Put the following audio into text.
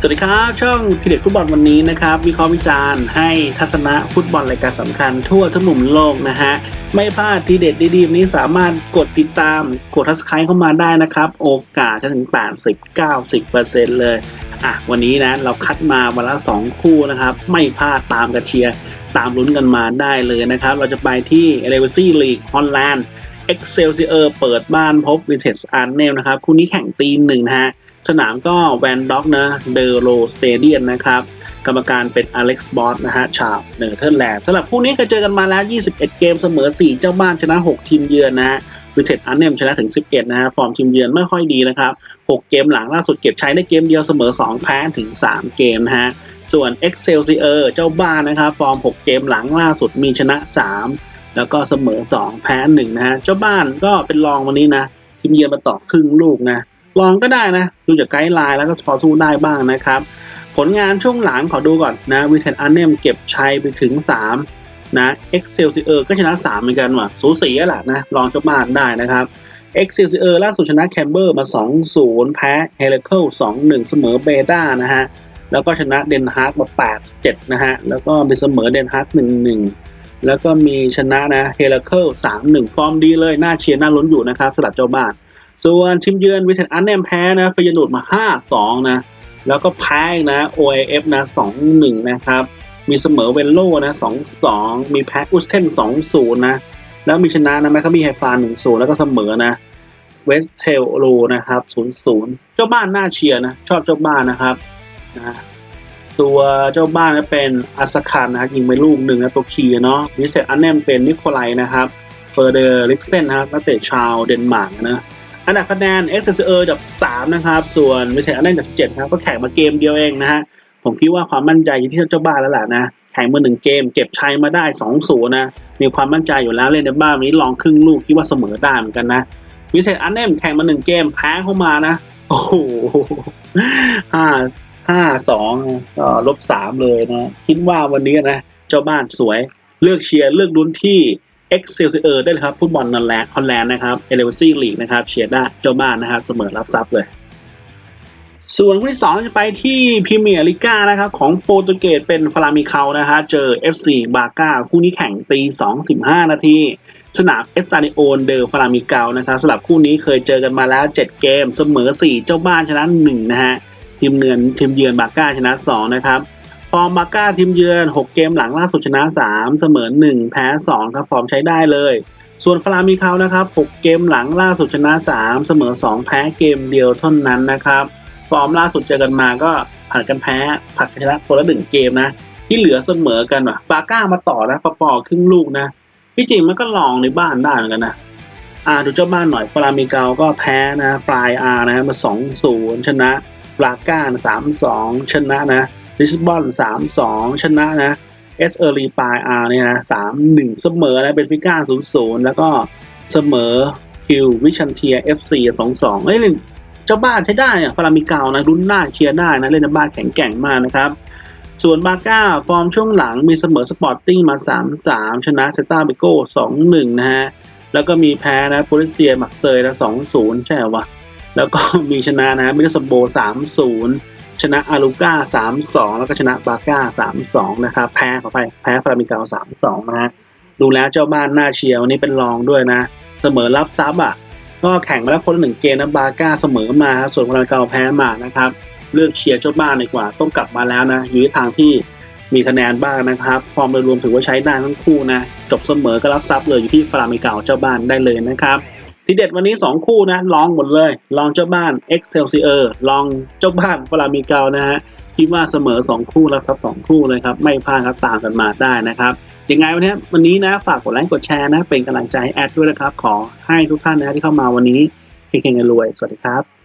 สวัสดีครับ ช่องทีเด็ดฟุตบอลวันนี้นะครับวิเคราะห์วิจารณ์ให้ทัศนะฟุตบอลรายการสำคัญทั่วทั้งมุมโลกนะฮะ ไม่พลาดทีเด็ดดีๆนี้สามารถกดติดตามกดทัสไครเข้ามาได้นะครับ โอกาสจะถึง80-90%เลยอะวันนี้นะเราคัดมาวันละ 2 คู่นะครับ ไม่พลาดตามกันเชียร์ ตามลุ้นกันมาได้เลยนะครับ เราจะไปที่เ e เวอร์ซี่ลีกฮอลแลนด์ Excelsior เปิดบ้านพบวิเทสอาร์เนลนะครับคู่นี้แข่งตีหนึ่งนะฮะ สนามก็แวนด็อกนะเดโรสเตเดียนนะครับ กรรมการเป็นอเล็กซ์บอสนะฮะชาวเนเธอร์แลนด์สำหรับคู่นี้เคยเจอกันมาแล้ว 21 เกมเสมอ 4 เจ้าบ้านชนะ 6 ทีมเยือนนะฮะวิเศษอันเนมชนะถึง 11 นะฮะฟอร์มทีมเยือนไม่ค่อยดีนะครับ 6 เกมหลังล่าสุดเก็บใช้ได้เกมเดียวเสมอ 2 แพ้ถึง 3 เกมนะฮะส่วน Excelsior เจ้าบ้านนะครับฟอร์ม 6 เกมหลังล่าสุดมีชนะ 3 แล้วก็เสมอ 2 แพ้1นะฮะเจ้าบ้านก็เป็นรองวันนี้นะทีมเยือนมาต่อครึ่งลูกนะ ลองก็ได้นะ ดูจากไกด์ไลน์แล้วก็พอสู้ได้บ้างนะครับ ผลงานช่วงหลังขอดูก่อนนะวิเทนอันเนมเก็บชัยไปถึง 3 นะ Excelsior ก็ชนะ 3 เหมือนกันว่ะ สูสีแหละนะ ลองเจ้าบ้านได้นะครับ Excelsior ล่าสุดชนะแคมเบอร์มา 2-0 แพ้เฮเลเคิล2-1 เสมอเบต้านะฮะ แล้วก็ชนะเดนฮาร์กมา 8-7 นะฮะ แล้วก็มีเสมอเดนฮาร์ก1-1 แล้วก็มีชนะนะเฮเลเคิล3-1 ฟอร์มดีเลย น่าเชียร์น่าลุ้นอยู่นะครับสำหรับเจ้าบ้าน ส่วนทีมเยือนวิเทนอันเนมแพ้นะฟยนูดมา 5-2 นะ แล้วก็แพ้อีกนะ OAF นะ 2-1 นะครับ มีเสมอเวนโลนะ 2-2 มีแพ้อุสเทน 2-0 นะ แล้วมีชนะนะแมคคามีไฮฟาน1-0 แล้วก็เสมอนะเวสเทลโลนะครับ 0-0 เจ้าบ้านน่าเชียร์นะ ชอบเจ้าบ้านนะครับนะตัวเจ้าบ้านก็เป็นอัสคันนะครับยิงไปลูกหนึ่งนะตัวคีย์เนาะวิเศษอันเนมเป็นนิโคไลนะครับเฟอร์เดอร์ลิกเซนนะครับนักเตะชาวเดนมาร์กนะ อันดับคะแนน x s r ดับ3นะครับ ส่วนวิเทอร์อันดับ17ครับก็แข่งมาเกมเดียวเองนะฮะ ผมคิดว่าความมั่นใจอยู่ที่เจ้าบ้านแล้วแหละนะ แข่งมาหนึ่งเกม เก็บชัยมาได้2 0นย์นะ มีความมั่นใจอยู่แล้วเล่นในบ้านวันนี้ลองครึ่งลูกคิดว่าเสมอได้เหมือนกันนะวิเศษอันเนมแข่งมาหนึ่งเกมแพ้เข้ามานะ โอ้โหห้าห้าสองก็ลบสามเลยนะ คิดว่าวันนี้นะ เจ้าบ้านสวย เลือกเชียร์เลือกลุ้นที่ Excelsior ได้เลยครับฟุตบอลนันแลนด์ฮอลแลนด์นะครับเอเลเวซี่ลีกนะครับเชียร์ได้เจ้าบ้านนะครับเสมอรับทรัพย์เลย ส่วนคู่ที่2จะไปที่พรีเมียร์ลิก้านะครับของโปรตุเกสเป็นฟลามิเคานะฮะเจอ FC บาก้าคู่นี้แข่งตี2 15นาทีสนามเอสตาดิโอนเดอฟลามิเกานะครับสำหรับคู่นี้เคยเจอกันมาแล้ว 7 เกมเสมอ 4 เจ้าบ้านชนะ1นะฮะทีมเยือนทีมเยือนบาก้าชนะ 2 นะครับ ฟอร์มบาก้าทีมเยือน 6 เกมหลังล่าสุดชนะ 3 เสมอ 1 แพ้ 2 ครับ ฟอร์มใช้ได้เลย ส่วนฟลามิเขานะครับ 6 เกมหลังล่าสุดชนะ 3 เสมอ 2 แพ้เกมเดียวเท่านั้นนะครับ ฟอร์มล่าสุดเจอกันมาก็ผัดกันแพ้ผัดกันชนะคนละหนึ่งเกมนะ ที่เหลือเสมอกันว่ะบาก้ามาต่อนะปอปอครึ่งลูกนะที่จริงมันก็ลองในบ้านได้เหมือนกันนะอ่าดูเจ้าบ้านหน่อยฟลามิเกาก็แพ้นะปลายอาร์นะมา2-0ชนะบราก้า3-2ชนะนะ ลิสบอนสามสองชนะนะเอสเอรีปายอาร์เนี่ยนะสามหนึ่งเสมอนะเป็นฟิก้าศูนย์ศูนย์แล้วก็เสมอคิววิชันเทียเอฟซีสองสองเอ้ยเจ้าบ้านใช้ได้เนี่ยฟารามิเกานะรุ่นหน้าเชียร์ได้นะเล่นในบ้านแข็งแกร่งมากนะครับ ส่วนบาก้าฟอร์มช่วงหลังมีเสมอสปอร์ตติ้งมา 3-3 ชนะเซตาเบโก้2-1 นะฮะแล้วก็มีแพ้นะโพลิเซียมักเซยนะ2-0ใช่วะ แล้วก็มีชนะนะมิลสโบ3-0 ชนะอารูก้าสามสองแล้วก็ชนะบาก้าสามสองนะครับแพ้ขอไปแพ้ฟารามิกาสามสองนะฮะดูแล้วเจ้าบ้านหน้าเชียร์วันนี้เป็นรองด้วยนะ เสมอรับซับอะ ก็แข่งมาแล้วคนหนึ่งเกมนะบาก้าเสมอมา ส่วนฟารามิกาแพ้มานะครับเลือกเชียร์เจ้าบ้านดีกว่า ต้องกลับมาแล้วนะอยู่ที่ทางที่มีคะแนนบ้างนะครับฟอร์มโดยรวมถือว่าใช้ได้ทั้งคู่นะจบเสมอก็รับซับเลยอยู่ที่ฟารามิกาเจ้าบ้านได้เลยนะครับ ทีเด็ดวันนี้ 2 คู่นะ ลองหมดเลย ลองเจ้าบ้าน Excelsior ลองเจ้าบ้านฟลามิเกานะฮะคิดว่าเสมอ 2 คู่แล้วซับ 2 คู่เลยครับ ไม่พลาดครับตามกันมาได้นะครับยังไงวันนี้วันนี้นะฝากกดไลค์กดแชร์นะ เป็นกำลังใจให้แอดด้วยนะครับ ขอให้ทุกท่านนะที่เข้ามาวันนี้เฮงๆรวยสวัสดีครับ